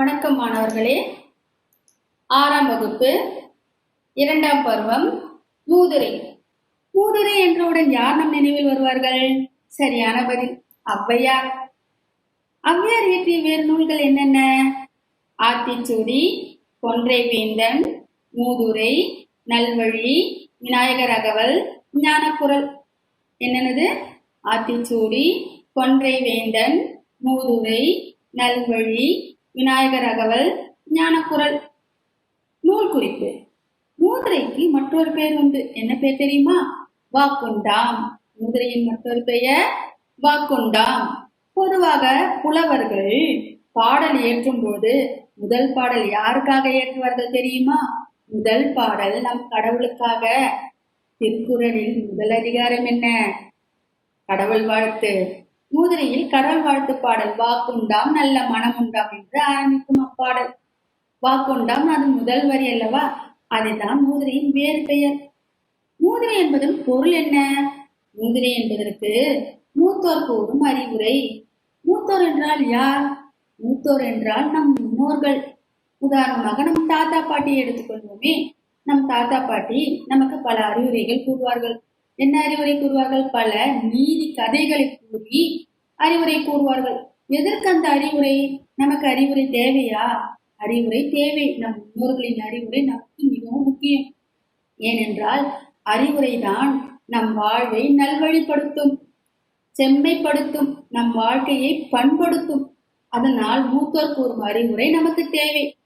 வணக்கம் மாணவர்களே. ஆறாம் வகுப்பு இரண்டாம் பருவம் மூதுரை மூதுரை என்றவுடன் யார் நம் நினைவில் வருவார்கள்? சரியான பதில் ஔவையார் ஔவையார் இயற்றிய வேறு நூல்கள் என்னென்ன? ஆத்திச்சூடி கொன்றை வேந்தன் மூதுரை நல்வழி விநாயகர் அகவல் ஞானக்குரல். என்னென்னது? ஆத்திச்சூடி கொன்றை வேந்தன் மூதுரை நல்வழி விநாயகர் அகவல் ஞானக்குரல் நூல் குறிப்பு. மூதிரைக்கு மற்றொரு பெயர் உண்டு. என்ன பெயர் தெரியுமா? வாக்குண்டாம். மூதிரையின் மற்றொரு பெயர் வாக்குண்டாம். பொதுவாக புலவர்கள் பாடல் இயற்றும் போது முதல் பாடல் யாருக்காக இயற்றுவார்கள் தெரியுமா? முதல் பாடல் நம் கடவுளுக்காக. திருக்குறளின் முதல் அதிகாரம் என்ன? கடவுள் வாழ்த்து. மூதிரையில் கடவுள் வாழ்த்து பாடல் வாக்குண்டாம் நல்ல மனம் உண்டாம் என்று ஆரம்பிக்கும் அப்பாடல். வாக்குண்டாம் அது முதல் வரி அல்லவா? அதுதான் மூதிரையின் வேறு பெயர். மூதிரை என்பதன் பொருள் என்ன? மூதிரை என்பதற்கு மூத்தோர் கூறும் அறிவுரை. மூத்தோர் என்றால் யார்? மூத்தோர் என்றால் நம் முன்னோர்கள். உதாரணமாக நம் தாத்தா பாட்டியை எடுத்துக்கொள்வோமே. நம் தாத்தா பாட்டி நமக்கு பல அறிவுரைகள் கூறுவார்கள். என்ன அறிவுரை கூறுவார்கள்? பல நீதி கதைகளை கூறி அறிவுரை கூறுவார்கள். எதற்கு அந்த அறிவுரை? நமக்கு அறிவுரை தேவையா? அறிவுரை தேவை. நம் முன்னோர்களின் அறிவுரை நமக்கு மிகவும் முக்கியம். ஏனென்றால் அறிவுரை தான் நம் வாழ்வை நல்வழிப்படுத்தும் செம்மைப்படுத்தும் நம் வாழ்க்கையை பண்படுத்தும். அதனால் மூத்தோர் கூறும் அறிவுரை நமக்கு தேவை.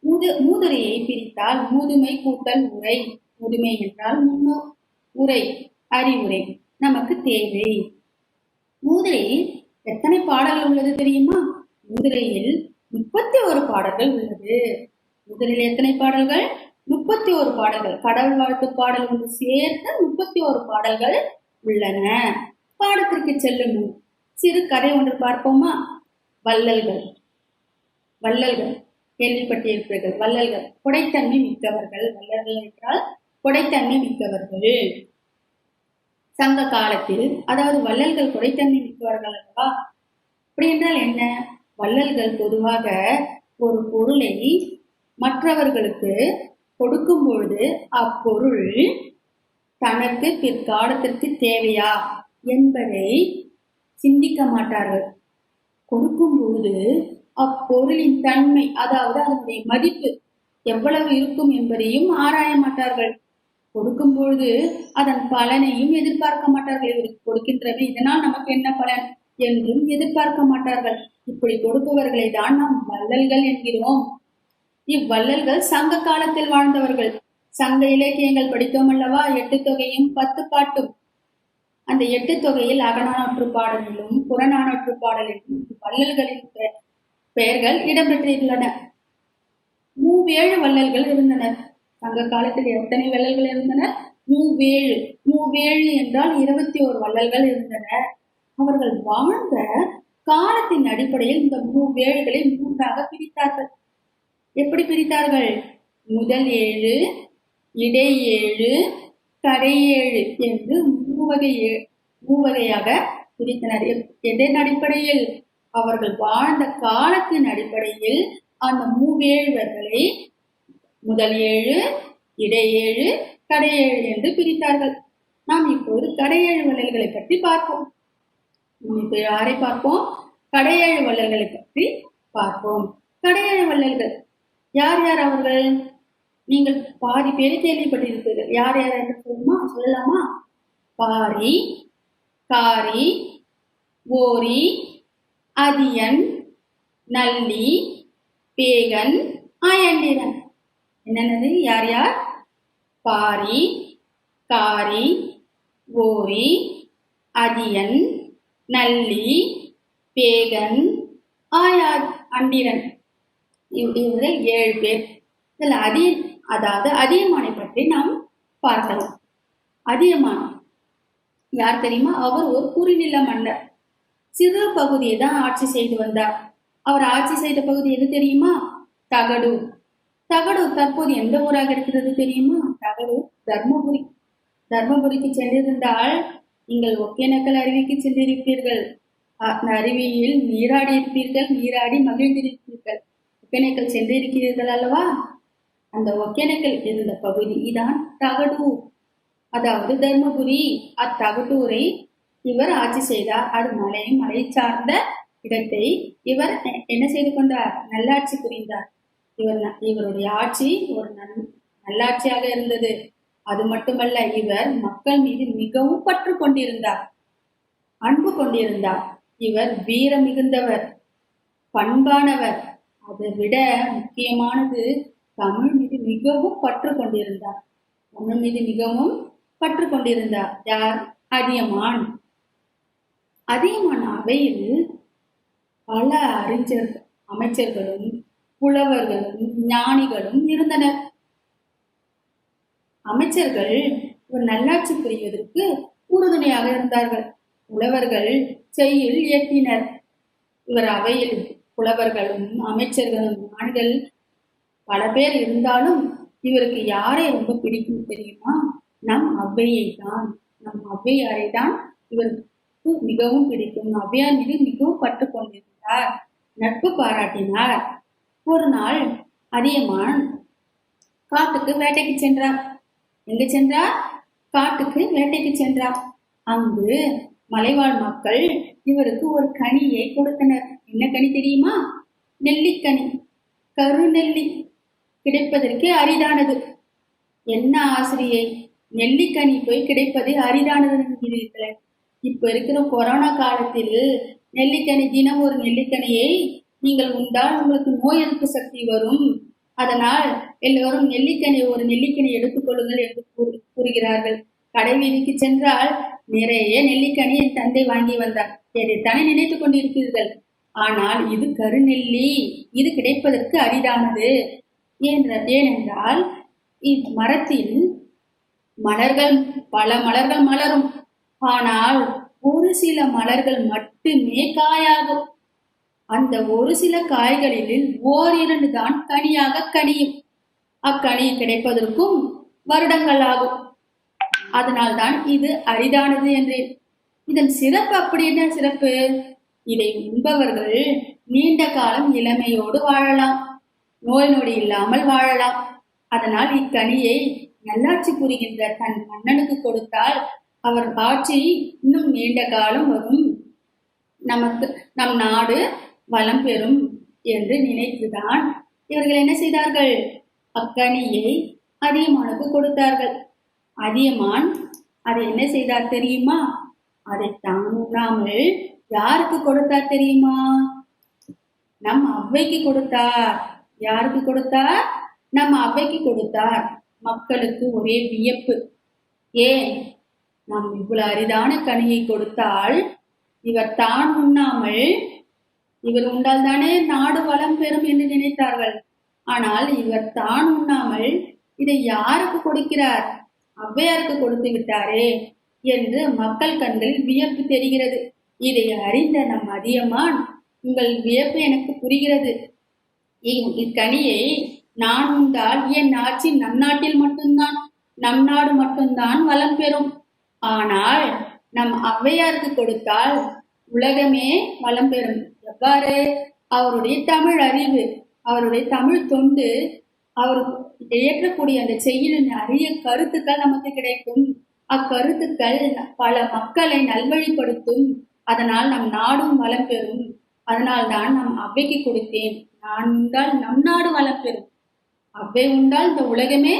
மூது மூதுரையை பிரித்தால் மூதுமை கூட்டல் உரை. முதுமை என்றால் முன்னோர். உரை அறிவுரை நமக்கு தேவை. மூதுரையில் எத்தனை பாடல்கள் உள்ளது தெரியுமா? முதிரையில் முப்பத்தி ஒரு பாடல்கள் உள்ளது. முதலில் எத்தனை பாடல்கள்? முப்பத்தி ஒரு பாடல்கள். கடவுள் வாழ்த்து பாடல் ஒன்று சேர்த்து முப்பத்தி ஒரு பாடல்கள் உள்ளன. பாடத்திற்கு செல்லும் சிறு கதை ஒன்று பார்ப்போமா? வள்ளல்கள். வள்ளல்கள். கேள்விப்பட்டிருப்பீர்கள். வள்ளல்கள். கொடைத்தன்மை மிக்கவர்கள். வள்ளல்கள் என்றால் கொடைத்தன்மை மிக்கவர்கள். சங்க காலத்தில் அதாவது வள்ளல்கள் கொடைத்தன்மை மிக்கவர்கள் அல்லவா? அப்படி என்றால் என்ன? வள்ளல்கள் பொதுவாக ஒரு பொருளை மற்றவர்களுக்கு கொடுக்கும் பொழுது அப்பொருள் தனக்கு பிற்காலத்திற்கு தேவையா என்பதை சிந்திக்க மாட்டார்கள். கொடுக்கும் பொழுது அப்பொருளின் தன்மை அதாவது அதனுடைய மதிப்பு எவ்வளவு இருக்கும் என்பதையும் ஆராய மாட்டார்கள். கொடுக்கும் பொழுது அதன் பலனையும் எதிர்பார்க்க மாட்டார்கள். இவருக்கு கொடுக்கின்றன இதனால் நமக்கு என்ன பலன்? என்றும் எதிர்பார்க்க மாட்டார்கள். இப்படி கொடுப்பவர்களை தான் நாம் வள்ளல்கள் என்கிறோம். இவ்வள்ளல்கள் சங்க காலத்தில் வாழ்ந்தவர்கள். சங்க இலக்கியங்கள் படித்தோம் அல்லவா? எட்டு தொகையும் பத்து பாட்டும். அந்த எட்டு தொகையில் அகநானூற்று பாடலிலும் புறநானூற்று பாடலிலும் வள்ளல்களின் பெயர்கள் இடம்பெற்றிருந்தன. மூவேழு வள்ளல்கள் இருந்தனர் சங்க காலத்தில் எத்தனை வள்ளல்கள் இருந்தனர் மூவேழு. மூவேழு என்றால் இருபத்தி ஓரு வள்ளல்கள் இருந்தனர் அவர்கள் வாழ்ந்த காலத்தின் அடிப்படையில் இந்த மூவேழுகளை மூன்றாக பிரித்தார்கள். எப்படி பிரித்தார்கள்? முதல் ஏழு இடை ஏழு கரை ஏழு என்று மூவகை ஏ- மூவகையாக பிரித்தனர். எப்- எதன் அடிப்படையில்? அவர்கள் வாழ்ந்த காலத்தின் அடிப்படையில் அந்த மூவேழ்வர்களை முதல் ஏழு இடை ஏழு என்று பிரித்தார்கள். நாம் இப்போது கடையேழு வள்ளல்களை பற்றி பார்ப்போம். இப்போ யாரை பார்ப்போம்? கடையேழு வள்ளல்களை பற்றி பார்ப்போம். கடையேழு வள்ளல்கள். யார் யார் அவர்கள்? நீங்கள் பாதி பேரை கேள்விப்பட்டிருப்பீர்கள். யார் யார் என்று சொல்லுமா? சொல்லலாமா? பாரி காரி ஓரி அதியன் நல்லி பேகன் ஆயண்டிரன். என்னென்னது? யார் யார்? பாரி காரி ஓரி அதியன் நல்லி பேகன் ஆயா அண்டிரன். இவ்- இவர்கள் ஏழு பேர். இதில் அதிய அதாவது அதியமானை பற்றி நாம் பார்க்கலாம். அதியமான். யார் தெரியுமா? அவர் ஒரு குறுநில மன்னர். சிறு பகுதியை தான் ஆட்சி செய்து வந்தார். அவர் ஆட்சி செய்த பகுதி எது தெரியுமா? தகடு தகடு தற்போது எந்த ஊராக இருக்கிறது தெரியுமா? தகடு தர்மபுரி. தர்மபுரிக்கு சென்றிருந்தால் நீங்கள் ஒகேனக்கல் அருவிக்கு சென்றிருப்பீர்கள். அருவியில் நீராடி இருப்பீர்கள் நீராடி மகிழ்ந்திருப்பீர்கள். ஒகேனக்கல் சென்றிருக்கிறீர்கள் அல்லவா? அந்த ஒகேனக்கல் இருந்த பகுதி இதான் தகடூர் அதாவது தர்மபுரி. அத்தகட்டூரை இவர் ஆட்சி செய்தார். அது மலை மலை சார்ந்த இடத்தை இவர் என்ன செய்து கொண்டார்? நல்லாட்சி புரிந்தார். இவர் ந- இவருடைய ஆட்சி ஒரு நன் நல்லாட்சியாக இருந்தது. அது மட்டுமல்ல இவர் மக்கள் மீது மிகவும் பற்று கொண்டிருந்தார். அன்பு கொண்டிருந்தார். இவர் வீரம் மிகுந்தவர் பண்பானவர். அதை விட முக்கியமானது தமிழ் மீது மிகவும் பற்று கொண்டிருந்தார். தமிழ் மீது மிகவும் பற்று கொண்டிருந்தார். யார்? அதியமான் அதியமான் அவையில் பல அறிஞர் அமைச்சர்களும் புலவர்களும் ஞானிகளும் இருந்தனர். அமைச்சர்கள் ஒரு நல்லாட்சி புரிவதற்கு உறுதுணையாக இருந்தார்கள். புலவர்கள் செய்யில் இயற்றினர். இவர் அவையில் புலவர்களும் அமைச்சர்களும் ஞானிகள் பல பேர் இருந்தாலும் இவருக்கு யாரை ரொம்ப பிடிக்கும் தெரியுமா? நம் ஔவையை தான் நம் ஔவையாரை தான் இவருக்கு மிகவும் பிடிக்கும். ஔவையார் மீது மிகவும் பற்று கொண்டிருந்தார் நட்பு பாராட்டினார். ஒரு நாள் அதியமான் காட்டுக்கு வேட்டைக்கு சென்றார் எங்க சென்றார் காட்டுக்கு வேட்டைக்கு சென்றார் அங்கு மலைவாழ் மக்கள் இவருக்கு ஒரு கனியை கொடுத்தனர். என்ன கனி தெரியுமா? நெல்லிக்கனி. கருநெல்லி கிடைப்பதற்கு அரிதானது. என்ன ஆசிரியை? நெல்லிக்கனி போய் கிடைப்பது அரிதானது என்கிறீர்களே. இப்ப இருக்கிற கொரோனா காலத்தில் நெல்லிக்கனி தினம் ஒரு நெல்லிக்கனியை நீங்கள் உண்டால் உங்களுக்கு நோய் எதிர்ப்பு சக்தி வரும். அதனால் எல்லோரும் நெல்லிக்கனி ஒரு நெல்லிக்கனி எடுத்துக்கொள்ளுங்கள் என்று கூறு- கூறுகிறார்கள். கடை வீதிக்கு சென்றால் நிறைய நெல்லிக்கனி என் தந்தை வாங்கி வந்தார். எதைத்தானே நினைத்துக் கொண்டிருக்கிறீர்கள்? ஆனால் இது கருநெல்லி. இது கிடைப்பதற்கு அரிதானது. ஏனென்றால் இம்மரத்தில் மலர்கள் பல மலர்கள் மலரும். ஆனால் ஒரு சில மலர்கள் மட்டுமே காயாகும் அந்த ஒரு சில காய்களில் ஓரிரண்டு தான் கனியாக கனியும். அக்கனி கிடைப்பதற்கும் வருடங்கள் ஆகும். அதனால்தான் இது அரிதானது என்றேன். இதன் சிறப்பு அப்படி என்ன சிறப்பு? இதை உண்பவர்கள் நீண்ட காலம் இளமையோடு வாழலாம். நோய் நொடி இல்லாமல் வாழலாம். அதனால் இக்கனியை நல்லாட்சி புரிகின்ற தன் மன்னனுக்கு கொடுத்தால் அவர் ஆட்சி இன்னும் நீண்ட காலம் வரும். நமக்கு நம் நாடு வளம் பெறும் என்று நினைத்துதான் இவர்கள் என்ன செய்தார்கள்? அக்கனியை அதியமானுக்கு கொடுத்தார்கள். அதியமான் அதை என்ன செய்தார் தெரியுமா? அதை தான் உண்ணாமல் யாருக்கு கொடுத்தார் தெரியுமா? நம் அவ்வைக்கு கொடுத்தார். யாருக்கு கொடுத்தார்? நம் அவ்வைக்கு கொடுத்தார். மக்களுக்கு ஒரே வியப்பு. ஏன்? நாம் இவ்வளவு அரிதான கனியை கொடுத்தால் இவர் தான் உண்ணாமல் இவர் உண்டால் தானே நாடு வளம் பெறும் என்று நினைத்தார்கள். ஆனால் இவர் தான் உண்ணாமல் இதை யாருக்கு கொடுக்கிறார்? ஔவையாருக்கு கொடுத்து விட்டாரே என்று மக்கள் கண்களில் வியப்பு தெரிகிறது. இதை அறிந்த நம் அதியமான் உங்கள் வியப்பு எனக்கு புரிகிறது. இ- இக்கனியை நான் உண்டால் என் ஆட்சி நம் நாட்டில் மட்டும்தான் நம் நாடு மட்டும்தான் வளம் பெறும். ஆனால் நம் ஔவையாருக்கு கொடுத்தால் உலகமே வளம் பெறும். எவ்வாறு அவருடைய தமிழ் அறிவு அவருடைய தமிழ் தொண்டு அவர் இயற்றக்கூடிய அந்த செயலின் நிறைய கருத்துக்கள் நமக்கு கிடைக்கும். அக்கருத்துக்கள் பல மக்களை நல்வழிப்படுத்தும். அதனால் நம் நாடும் வளம் பெறும். அதனால் தான் நம் அவ்வைக்கு கொடுத்தேன். நான் உண்டால் நம் நாடு வளம் பெறும். அவ்வை உண்டால் இந்த உலகமே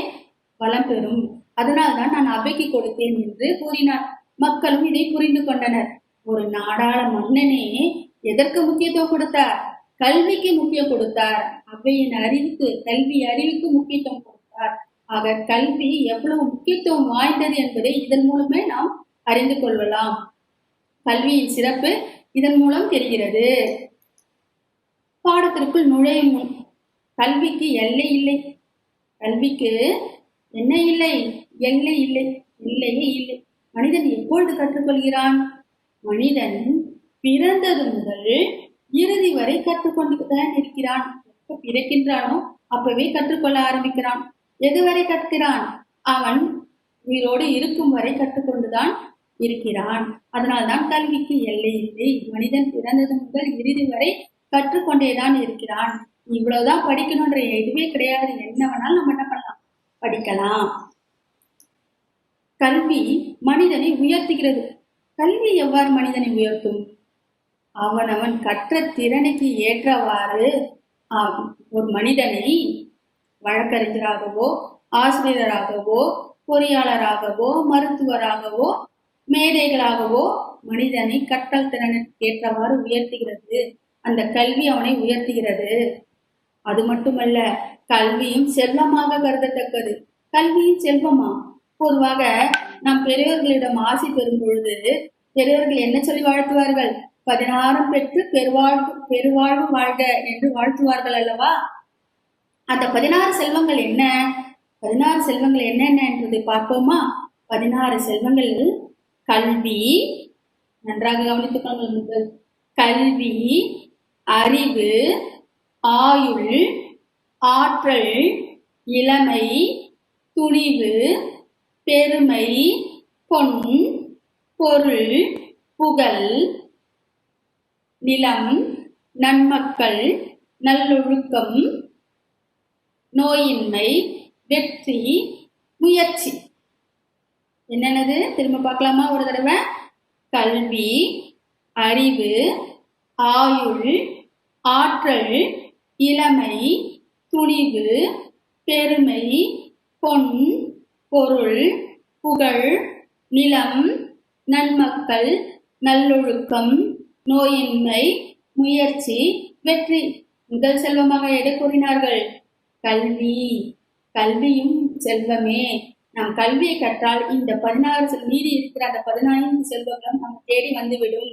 வளம் பெறும். அதனால் தான் நான் அவ்வைக்கு கொடுத்தேன் என்று கூறினார். மக்களும் இதை புரிந்து கொண்டனர். ஒரு நாடாள மன்னனே எதற்கு முக்கியத்துவம் கொடுத்தார்? கல்விக்கு முக்கியம் கொடுத்தார். அவையின் அறிவுக்கு கல்வி அறிவுக்கு முக்கியத்துவம் கொடுத்தார். ஆக கல்வி எவ்வளவு முக்கியத்துவம் வாய்ந்தது என்பதை இதன் மூலமே நாம் அறிந்து கொள்ளலாம். கல்வியின் சிறப்பு இதன் மூலம் தெரிகிறது. பாடத்திற்குள் நுழையும் முன் கல்விக்கு எல்லை இல்லை. கல்விக்கு என்ன இல்லை? எல்லை இல்லை. இல்லையே இல்லை. மனிதன் எப்பொழுது கற்றுக்கொள்கிறான்? மனிதன் பிறந்தது முதல் இறுதி வரை கற்றுக்கொண்டு தான் இருக்கிறான். எப்ப பிறக்கின்றானோ அப்பவே கற்றுக்கொள்ள ஆரம்பிக்கிறான். எதுவரை கற்கிறான்? அவன் உயிரோடு இருக்கும் வரை கற்றுக்கொண்டுதான் இருக்கிறான். அதனால்தான் கல்விக்கு எல்லை இல்லை. மனிதன் பிறந்தது முதல் இறுதி வரை கற்றுக்கொண்டேதான் இருக்கிறான். இவ்வளவுதான் படிக்கணும்ன்ற எதுவே கிடையாது. என்ன வேணாலும் நம்ம என்ன பண்ணலாம்? படிக்கலாம். கல்வி மனிதனை உயர்த்துகிறது. கல்வி எவ்வாறு மனிதனை உயர்த்தும்? அவனவன் கற்ற திறனுக்கு ஏற்றவாறு ஒரு மனிதனை வழக்கறிஞராகவோ ஆசிரியராகவோ பொறியாளராகவோ மருத்துவராகவோ மேதைகளாகவோ மனிதனை கற்றல் திறனுக்கு ஏற்றவாறு உயர்த்துகிறது. அந்த கல்வி அவனை உயர்த்துகிறது. அது மட்டுமல்ல கல்வியும் செல்வமாக கருதத்தக்கது. கல்வியும் செல்வமா? பொதுவாக நாம் பெரியவர்களிடம் ஆசி பெறும் பொழுது பெரியவர்கள் என்ன சொல்லி வாழ்த்துவார்கள்? பதினாறும் பெற்று பெருவாழ்வு பெருவாழ்வு வாழ்க என்று வாழ்த்துவார்கள் அல்லவா? அந்த பதினாறு செல்வங்கள் என்ன? பதினாறு செல்வங்கள் என்னென்ன என்பதை பார்ப்போமா? பதினாறு செல்வங்கள். கல்வி. நன்றாக கவனித்துக் கொள்ளுங்கள் கல்வி அறிவு ஆயுள் ஆற்றல் இளமை துணிவு பெருமை பொன் பொருள் புகழ் நிலம் நன்மக்கள் நல்லொழுக்கம் நோயின்மை வெற்றி முயற்சி. என்னென்னது? திரும்ப பார்க்கலாமா ஒரு தடவை? கல்வி அறிவு ஆயுள் ஆற்றல் இளமை துணிவு பெருமை பொன் பொருள் புகழ் நிலம் நன்மக்கள் நல்லொழுக்கம் நோயின்மை முயற்சி வெற்றி. முதல் செல்வமாக எதை கூறினார்கள்? கல்வி. கல்வியும் செல்வமே. நாம் கல்வியை கற்றால் இந்த பதினாறு செல் மீதி இருக்கிற அந்த பதினான்கு செல்வங்களும் நம்ம தேடி வந்துவிடும்.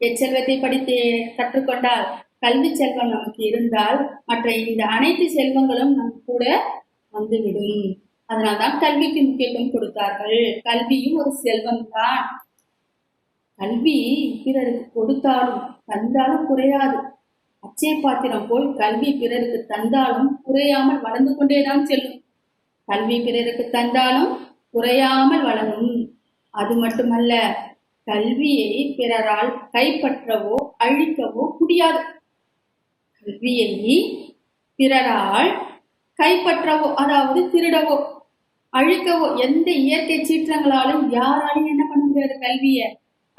எச்செல்வத்தை படித்து கற்றுக்கொண்டால் கல்வி செல்வம் நமக்கு இருந்தால் மற்ற இந்த அனைத்து செல்வங்களும் நம் கூட வந்துவிடும். அதனால்தான் கல்விக்கு முக்கியத்துவம் கொடுத்தார்கள். கல்வியும் ஒரு செல்வம் தான் கல்வி பிறருக்கு கொடுத்தாலும் தந்தாலும் குறையாது. அச்சய பாத்திரம் போல் கல்வி பிறருக்கு தந்தாலும் குறையாமல் வளர்ந்து கொண்டேதான் செல்லும். கல்வி பிறருக்கு தந்தாலும் குறையாமல் வளரும். அது மட்டுமல்ல கல்வியை பிறரால் கைப்பற்றவோ அழிக்கவோ முடியாது. கல்வியை பிறரால் கைப்பற்றவோ அதாவது திருடவோ அழிக்கவோ எந்த இயற்கை சீற்றங்களாலும் யாராலையும் என்ன பண்ண முடியாது கல்வியை.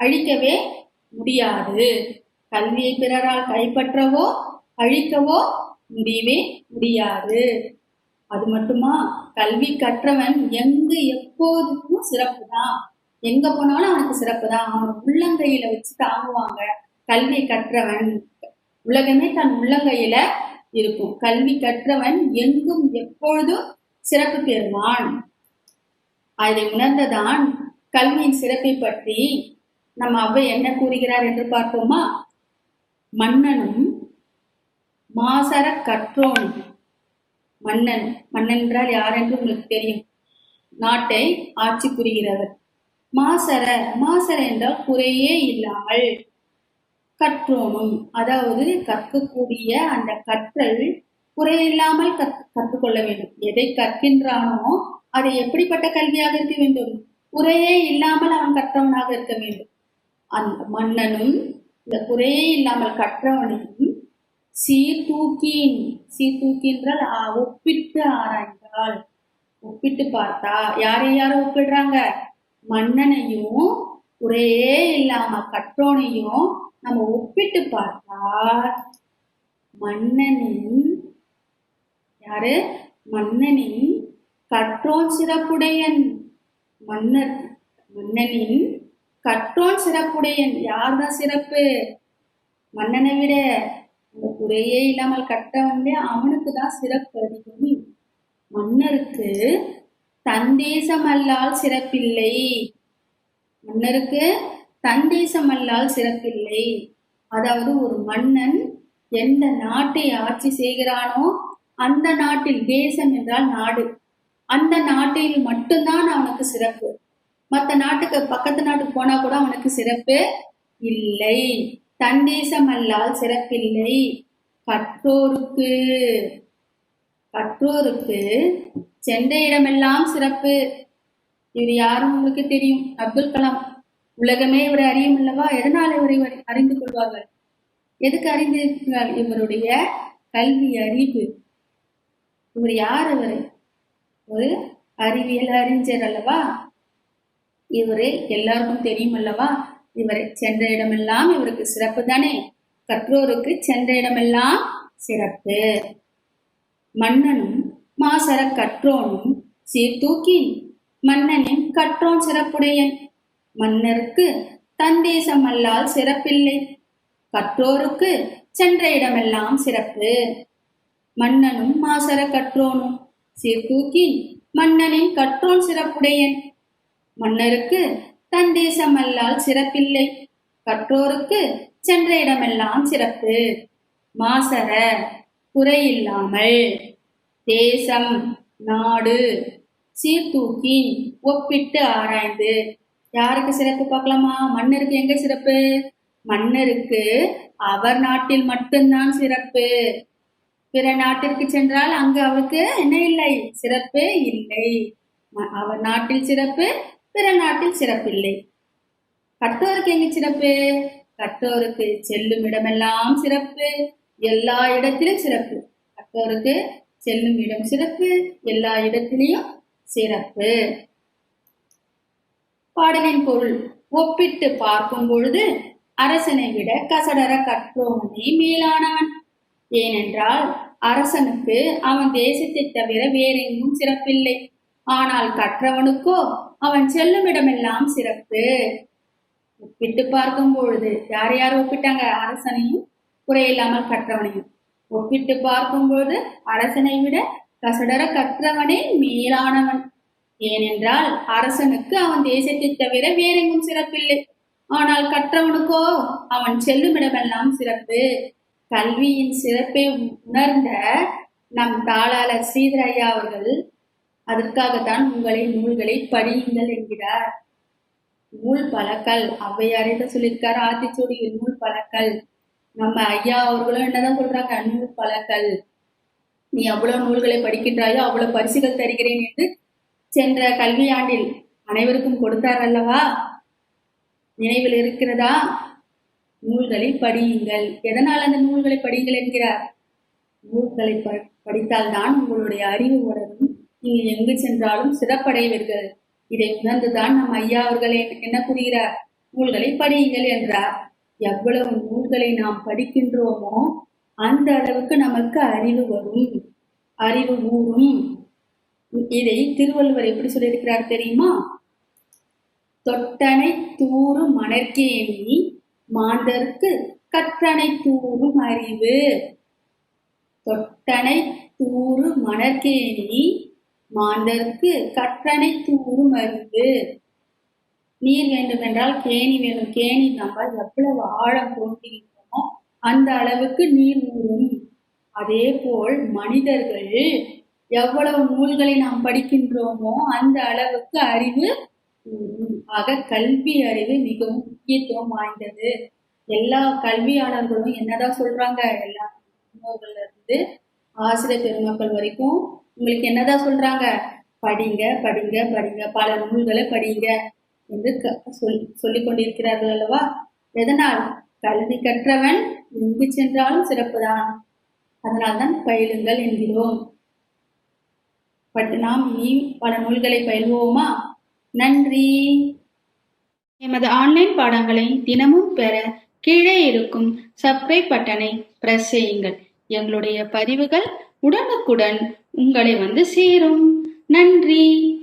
அழிக்கவே முடியாது. கல்வியை பிறரால் கைப்பற்றவோ அழிக்கவோ முடியவே முடியாது. அது மட்டுமா? கல்வி கற்றவன் எங்கு எப்போதுக்கும் சிறப்பு தான் எங்க போனாலும் அவனுக்கு சிறப்பு தான் அவன் உள்ளங்கையில வச்சு தாங்குவாங்க கல்வி கற்றவன். உலகமே தன் உள்ளங்கையில இருக்கும். கல்வி கற்றவன் எங்கும் எப்பொழுதும் சிறப்பு பெறுவான். அதை உணர்ந்ததான் கல்வியின் சிறப்பை பற்றி நம்ம அவ்வை என்ன கூறுகிறார் என்று பார்ப்போமா? மன்னனும் மாசர கற்றோனும். மன்னன் மன்னன் என்றால் யார் என்று உங்களுக்கு தெரியும். நாட்டை ஆட்சி புரிகிறவர். மாசர மாசர என்றால் குறையே இல்லாமல் கற்றோனும். அதாவது கற்கக்கூடிய அந்த கற்றல் குறையில்லாமல் கற் கற்றுக்கொள்ள வேண்டும். எதை கற்கின்றானோ அது எப்படிப்பட்ட கல்வியாக இருக்க வேண்டும்? குறையே இல்லாமல் அவன் கற்றவனாக இருக்க வேண்டும். அந்த மன்னனும் இந்த குறையே இல்லாமல் கற்றவனையும் சீர்தூக்கின் சீர்தூக்கின்றால் ஆ- ஒப்பிட்டு ஆராய்ந்தால். ஒப்பிட்டு பார்த்தா யாரை யார ஒப்பிடுறாங்க? மன்னனையும் குறையே இல்லாம கற்றோனையும் நம்ம ஒப்பிட்டு பார்த்தா மன்னனின் யாரு? மன்னனின் கற்றோன் சிறப்புடையன். மன்னர் மன்னனின் கற்றோன் சிறப்புடையன் யார்தான் சிறப்பு? மன்னனை விட அந்த குறையே இல்லாமல் கற்றவன்லே அவனுக்கு தான் சிறப்பு அதிகம் மன்னருக்கு தன் தேசம் அல்லால் சிறப்பில்லை. மன்னருக்கு தன் தேசம் அல்லால் சிறப்பில்லை. அதாவது ஒரு மன்னன் எந்த நாட்டை ஆட்சி செய்கிறானோ அந்த நாட்டில் தேசம் என்றால் நாடு. அந்த நாட்டில் மட்டும்தான் அவனுக்கு சிறப்பு. மற்ற நாட்டுக்கு பக்கத்து நாட்டுக்கு போனா கூட அவனுக்கு சிறப்பு இல்லை. தன் தேசம் அல்லால் சிறப்பில்லை. கற்றோருக்கு கற்றோருக்கு சென்ற இடமெல்லாம் சிறப்பு. இவர் யாரும் உங்களுக்கு தெரியும். அப்துல் கலாம் உலகமே இவரை அறியும் அல்லவா? எதனால் இவரை அறிந்து கொள்வார்கள்? எதுக்கு அறிந்திருக்கிறார் இவருடைய கல்வி அறிவு. இவர் யார் இவர்? ஒரு அறிவியல் அறிஞர் அல்லவா? இவரு எல்லாருக்கும் தெரியும் அல்லவா இவரை சென்ற இடமெல்லாம் இவருக்கு சிறப்பு தானே? கற்றோருக்கு சென்ற இடமெல்லாம் சிறப்பு. மன்னனும் மாசர கற்றோனும் சீர்தூக்கி மன்னனின் கற்றோன் சிறப்புடையன். மன்னருக்கு தந்தேசம் அல்லால் சிறப்பில்லை. கற்றோருக்கு சென்ற இடமெல்லாம் சிறப்பு. மன்னனும் மாசர கற்றோனும் சீர்தூக்கி மன்னனின் கற்றோன் சிறப்புடையன். மன்னருக்கு தன் தேசம் சிறப்பில்லை. கற்றோருக்கு சென்ற இடமெல்லாம் சிறப்பு. மாசர குறையில்லாமல். தேசம் நாடு சீர்தூக்கி ஒப்பிட்டு ஆராய்ந்து. யாருக்கு சிறப்பு பார்க்கலாமா? மன்னருக்கு எங்க சிறப்பு? மன்னருக்கு அவர் நாட்டில் மட்டும்தான் சிறப்பு. பிற நாட்டிற்கு சென்றால் அங்கு அவருக்கு என்ன இல்லை? சிறப்பு இல்லை. ம- அவர் நாட்டில் சிறப்பு பிற நாட்டில் சிறப்பில்லை. கற்றோருக்கு எங்க சிறப்பு? கற்றோருக்கு செல்லும் இடமெல்லாம் சிறப்பு. எல்லா இடத்திலும் சிறப்பு. கற்றோருக்கு செல்லும் இடம் சிறப்பு. எல்லா இடத்திலையும் சிறப்பு. பாடலின் பொருள். ஒப்பிட்டு பார்க்கும் பொழுது அரசனை விட கசடர கற்றோனே மேலானவன். ஏனென்றால் அரசனுக்கு அவன் தேசத்தை தவிர வேறெங்கும் சிறப்பில்லை. ஆனால் கற்றவனுக்கோ அவன் செல்லும் இடமெல்லாம் சிறப்பு. ஒப்பிட்டு பார்க்கும் பொழுது யார் யார் ஒப்பிட்டாங்க அரசனையும் குறையில்லாமல் கற்றவனையும்? ஒப்பிட்டு பார்க்கும் பொழுது அரசனை விட கசடர கற்றவனே மேலானவன். ஏனென்றால் அரசனுக்கு அவன் தேசத்தை தவிர வேறெங்கும் சிறப்பில்லை. ஆனால் கற்றவனுக்கோ அவன் செல்லும் இடமெல்லாம் சிறப்பு. கல்வியின் சிறப்பை உணர்ந்த நம் தாளாளர் ஸ்ரீதர் ஐயா அவர்கள் அதற்காகத்தான் உங்களை நூல்களை படியுங்கள் என்கிறார். நூல் பழக்கல். ஔவையாரே தான் சொல்லியிருக்காரு? ஆத்திச்சூடியில் நூல் பழக்கல். நம்ம ஐயா அவர்களும் என்னதான் சொல்றாங்க? நூல் பழக்கல். நீ அவ்வளவு நூல்களை படிக்கின்றாயோ அவ்வளவு பரிசுகள் தருகிறேன் என்று சென்ற கல்வியாண்டில் அனைவருக்கும் கொடுத்தார் அல்லவா? நினைவில் இருக்கிறதா? நூல்களை படியுங்கள். எதனால் அந்த நூல்களை படியுங்கள் என்கிறார்? நூல்களை ப படித்தால்தான் உங்களுடைய அறிவு வளரும். நீங்கள் எங்கு சென்றாலும் சிறப்படைவீர்கள். இதை உணர்ந்துதான் நம் ஐயா அவர்களே என்ன கூறுகிறார்? நூல்களை படியுங்கள் என்றார். எவ்வளவு நூல்களை நாம் படிக்கின்றோமோ அந்த அளவுக்கு நமக்கு அறிவு வரும். அறிவு ஊறும். இதை திருவள்ளுவர் எப்படி சொல்லியிருக்கிறார் தெரியுமா? தொட்டனை தூறு மணற்கேணி மாந்தர்க்கு கற்றனை தூறும் அறிவு. தொட்டனை தூறு மணற்கேணி மாந்தர்க்கு கற்றனை தூறும் அறிவு. நீர் வேண்டுமென்றால் கேணி வேணும். கேணி நம்ம எவ்வளவு ஆழம் தோன்றுகின்றோமோ அந்த அளவுக்கு நீர் ஊறும். அதே போல் மனிதர்கள் எவ்வளவு நூல்களை நாம் படிக்கின்றோமோ அந்த அளவுக்கு அறிவு ஆக கல்வி அறிவு மிகவும் முக்கியத்துவம் வாய்ந்தது. எல்லா கல்வியாளர்களும் என்னதான் சொல்றாங்க? எல்லா முன்னோர்கள் இருந்து ஆசிரியர் பெருமக்கள் வரைக்கும் உங்களுக்கு என்னதான் சொல்றாங்க? படிங்க படிங்க படிங்க. பல நூல்களை படிங்க என்று க- சொல் சொல்லிக் கொண்டிருக்கிறார்கள் அல்லவா? எதனால்? கல்வி கற்றவன் எங்கு சென்றாலும் சிறப்புதான். அதனால்தான் பயிலுங்கள் என்கிறோம். பட் நாம் இனி பல நூல்களை பயில்வோமா? நன்றி. எமது ஆன்லைன் பாடங்களை தினமும் பெற கீழே இருக்கும் சப்ஸ்கிரைப் பட்டனை பிரஸ் செய்யுங்கள். எங்களுடைய பதிவுகள் உடனுக்குடன் உங்களை வந்து சேரும். நன்றி.